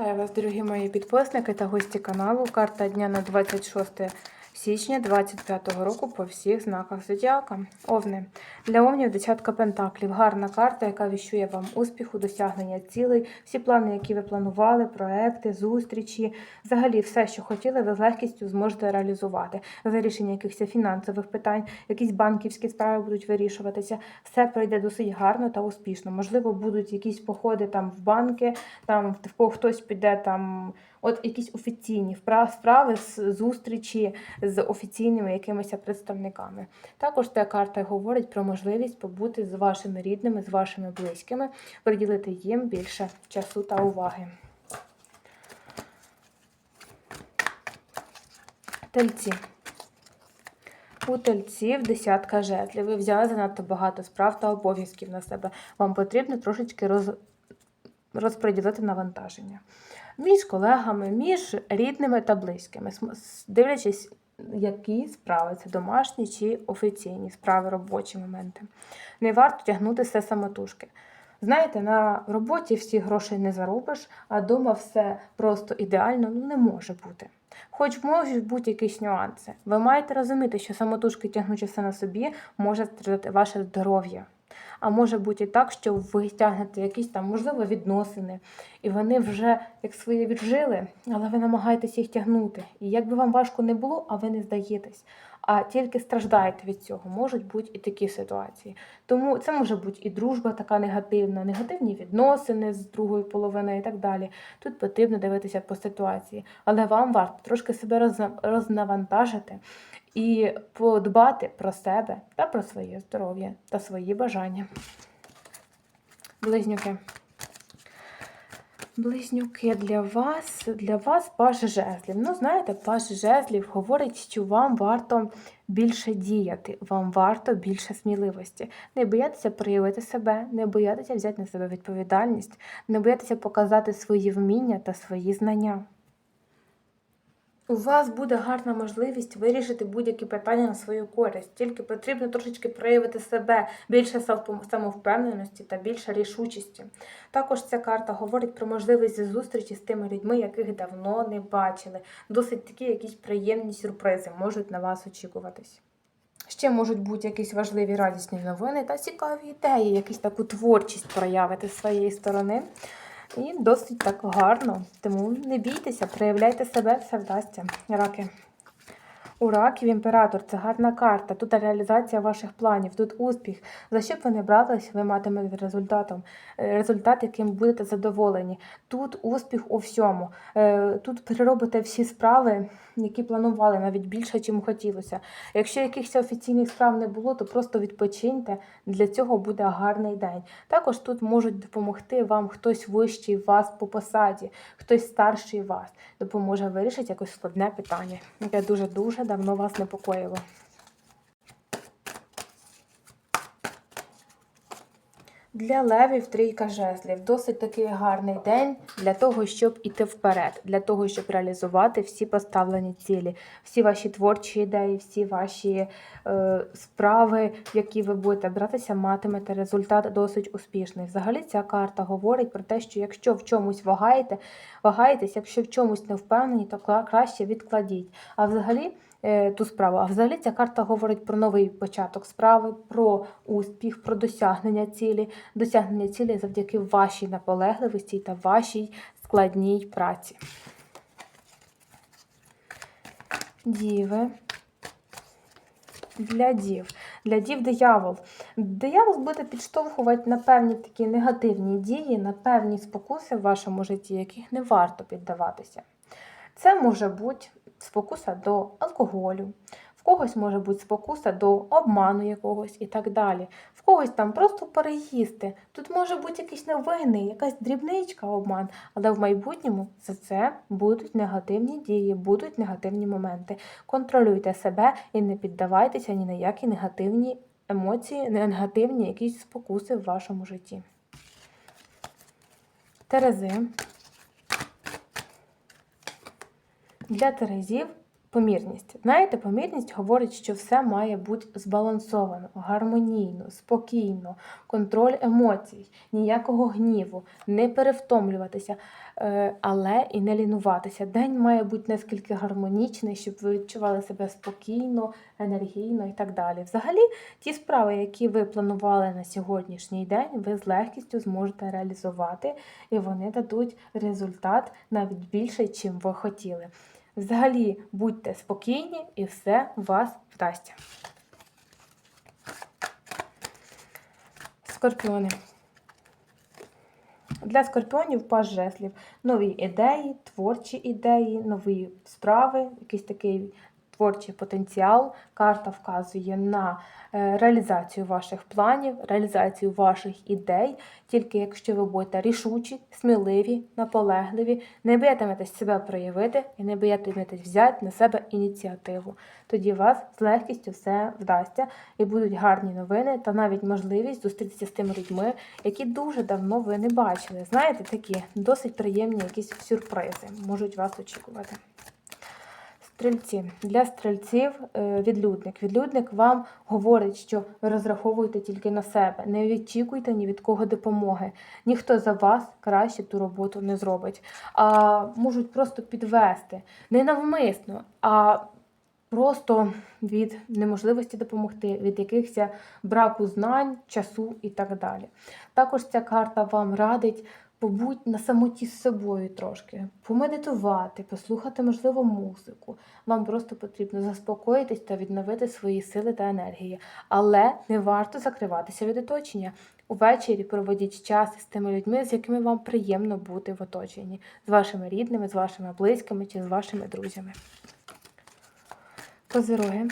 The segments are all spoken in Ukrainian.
Вітаю вас, дорогі мої підписники та гості каналу. Карта дня на 26 січня 2025 року по всіх знаках зодіака. Овни. Для овнів десятка пентаклів. Гарна карта, яка віщує вам успіху, досягнення цілей, всі плани, які ви планували, проекти, зустрічі. Взагалі, все, що хотіли, ви з легкістю зможете реалізувати. Вирішення якихось фінансових питань, якісь банківські справи будуть вирішуватися. Все пройде досить гарно та успішно. Можливо, будуть якісь походи там в банки, там хтось піде там. От якісь офіційні справи, з- зустрічі з офіційними якимись представниками. Також ця карта говорить про можливість побути з вашими рідними, з вашими близькими, приділити їм більше часу та уваги. Тельці. У тельців десятка жезлів. Ви взяли занадто багато справ та обов'язків на себе. Вам потрібно трошечки роз... розподілити навантаження між колегами, між рідними та близькими, дивлячись, які справи це домашні чи офіційні справи, робочі моменти. Не варто тягнути все самотужки. Знаєте, на роботі всі грошей не заробиш, а вдома все просто ідеально ну, не може бути. Хоч можуть бути якісь нюанси. Ви маєте розуміти, що самотужки тягнучи все на собі, може страждати ваше здоров'я. А може бути і так, що ви тягнете якісь там, можливо, відносини, і вони вже як свої віджили, але ви намагаєтесь їх тягнути. І як би вам важко не було, а ви не здаєтесь, а тільки страждаєте від цього. Можуть бути і такі ситуації. Тому це може бути і дружба така негативна, негативні відносини з другою половиною і так далі. Тут потрібно дивитися по ситуації, але вам варто трошки себе рознавантажити і подбати про себе та про своє здоров'я та свої бажання. Близнюки. Близнюки для вас, для вас паж жезлів. Ну, знаєте, паж жезлів говорить, що вам варто більше діяти, вам варто більше сміливості. Не боятися проявити себе, не боятися взяти на себе відповідальність, не боятися показати свої вміння та свої знання. У вас буде гарна можливість вирішити будь-які питання на свою користь. Тільки потрібно трошечки проявити себе, більше самовпевненості та більше рішучості. Також ця карта говорить про можливість зустрічі з тими людьми, яких давно не бачили. Досить такі якісь приємні сюрпризи можуть на вас очікуватись. Ще можуть бути якісь важливі радісні новини та цікаві ідеї, якусь таку творчість проявити з своєї сторони. І досить так гарно. Тому не бійтеся, проявляйте себе, все вдасться. Раки. У раків імператор це гарна карта. Тут реалізація ваших планів, тут успіх. За що б ви не брались, ви матимете результатом. е, Результат, яким будете задоволені. Тут успіх у всьому. Е, Тут переробите всі справи, які планували, навіть більше, чим хотілося. Якщо якихось офіційних справ не було, то просто відпочиньте. Для цього буде гарний день. Також тут можуть допомогти вам хтось вищий вас по посаді, хтось старший вас. Допоможе вирішити якось складне питання, яке дуже-дуже давно вас непокоїло. Для левів трійка жезлів. Досить такий гарний день для того, щоб іти вперед, для того, щоб реалізувати всі поставлені цілі, всі ваші творчі ідеї, всі ваші е, справи, які ви будете братися, матимете результат досить успішний. Взагалі, ця карта говорить про те, що якщо в чомусь вагаєте, вагаєтесь, якщо в чомусь не впевнені, то краще відкладіть. А взагалі ту справу. А взагалі ця карта говорить про новий початок справи, про успіх, про досягнення цілі, досягнення цілі завдяки вашій наполегливості та вашій складній праці. Діви. Для дів. Для дів диявол. Диявол буде підштовхувати на певні такі негативні дії, на певні спокуси в вашому житті, яких не варто піддаватися. Це може бути спокуса до алкоголю, в когось може бути спокуса до обману якогось і так далі. В когось там просто переїсти. Тут може бути якийсь новини, якась дрібничка обман, але в майбутньому за це будуть негативні дії, будуть негативні моменти. Контролюйте себе і не піддавайтеся ні на які негативні емоції, негативні якісь спокуси в вашому житті. Терези. Для Терезів Помірність. Знаєте, помірність говорить, що все має бути збалансовано, гармонійно, спокійно, контроль емоцій, ніякого гніву, не перевтомлюватися, е, але і не лінуватися. День має бути наскільки гармонічний, щоб ви відчували себе спокійно, енергійно і так далі. Взагалі, ті справи, які ви планували на сьогоднішній день, ви з легкістю зможете реалізувати, і вони дадуть результат навіть більший, чим ви хотіли. Взагалі, будьте спокійні і все у вас вдасться. Скорпіони. Для скорпіонів паж жеслів. Нові ідеї, творчі ідеї, нові справи, якийсь такий творчий потенціал. Карта вказує на е, реалізацію ваших планів, реалізацію ваших ідей, тільки якщо ви будете рішучі, сміливі, наполегливі, не боятиметесь себе проявити і не боятиметесь взяти на себе ініціативу. Тоді вас з легкістю все вдасться і будуть гарні новини та навіть можливість зустрітися з тими людьми, які дуже давно ви не бачили. Знаєте, такі досить приємні якісь сюрпризи можуть вас очікувати. Стрільці. Для стрільців е, відлюдник. Відлюдник вам говорить, що ви розраховуєте тільки на себе. Не відчікуйте ні від кого допомоги. Ніхто за вас краще ту роботу не зробить. А можуть просто підвести. Не навмисно, а просто від неможливості допомогти, від якихось браку знань, часу і так далі. Також ця карта вам радить побудь на самоті з собою трошки, помедитувати, послухати, можливо, музику. Вам просто потрібно заспокоїтись та відновити свої сили та енергії. Але не варто закриватися від оточення. Увечері проводіть час з тими людьми, з якими вам приємно бути в оточенні, з вашими рідними, з вашими близькими чи з вашими друзями. Козироги.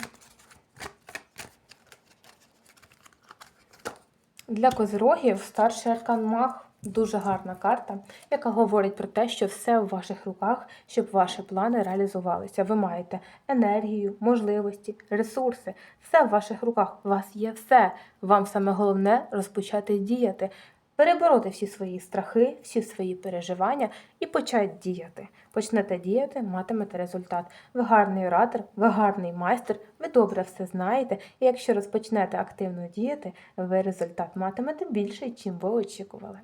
Для козирогів старший аркан маг дуже гарна карта, яка говорить про те, що все в ваших руках, щоб ваші плани реалізувалися. Ви маєте енергію, можливості, ресурси. Все в ваших руках. У вас є все. Вам саме головне розпочати діяти. Перебороти всі свої страхи, всі свої переживання і почати діяти. Почнете діяти, матимете результат. Ви гарний оратор, ви гарний майстер, ви добре все знаєте, і якщо розпочнете активно діяти, ви результат матимете більший, чим ви очікували.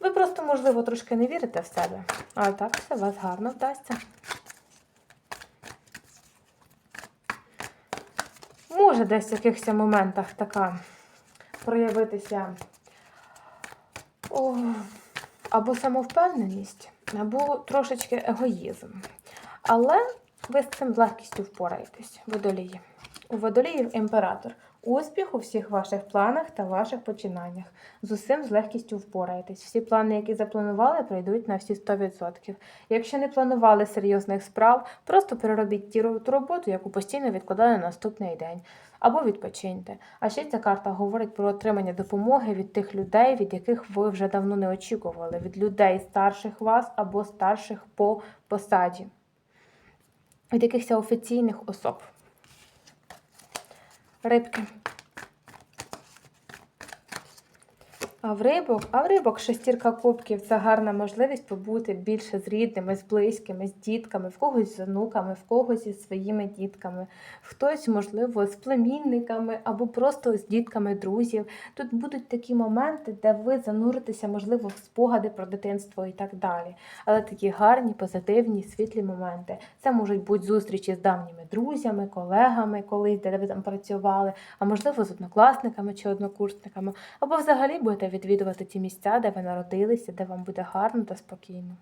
Ви просто, можливо, трошки не вірите в себе, але так все вас гарно вдасться. Може десь в якихось моментах така проявитися о, або самовпевненість, або трошечки егоїзм. Але ви з цим легкістю впораєтесь, водолії. У водоліїв імператор. Успіх у всіх ваших планах та ваших починаннях. З усім з легкістю впораєтесь. Всі плани, які запланували, пройдуть на всі 100%. Якщо не планували серйозних справ, просто переробіть ті ту роботу, яку постійно відкладали на наступний день. Або відпочиньте. А ще ця карта говорить про отримання допомоги від тих людей, від яких ви вже давно не очікували, від людей старших вас або старших по посаді, від якихось офіційних особ. Рибки. А в рибок, а в рибок шестірка кубків це гарна можливість побути більше з рідними, з близькими, з дітками, в когось з онуками, в когось зі своїми дітками, хтось, можливо, з племінниками або просто з дітками друзів. Тут будуть такі моменти, де ви зануритеся, можливо, в спогади про дитинство і так далі. Але такі гарні, позитивні, світлі моменти. Це можуть бути зустрічі з давніми друзями, колегами, колись де ви там працювали, а можливо, з однокласниками чи однокурсниками, або взагалі будете відвідувати ті місця, де ви народилися, де вам буде гарно та спокійно.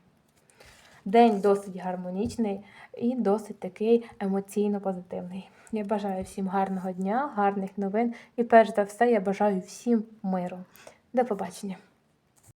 День досить гармонічний і досить такий емоційно позитивний. Я бажаю всім гарного дня, гарних новин і перш за все я бажаю всім миру. До побачення!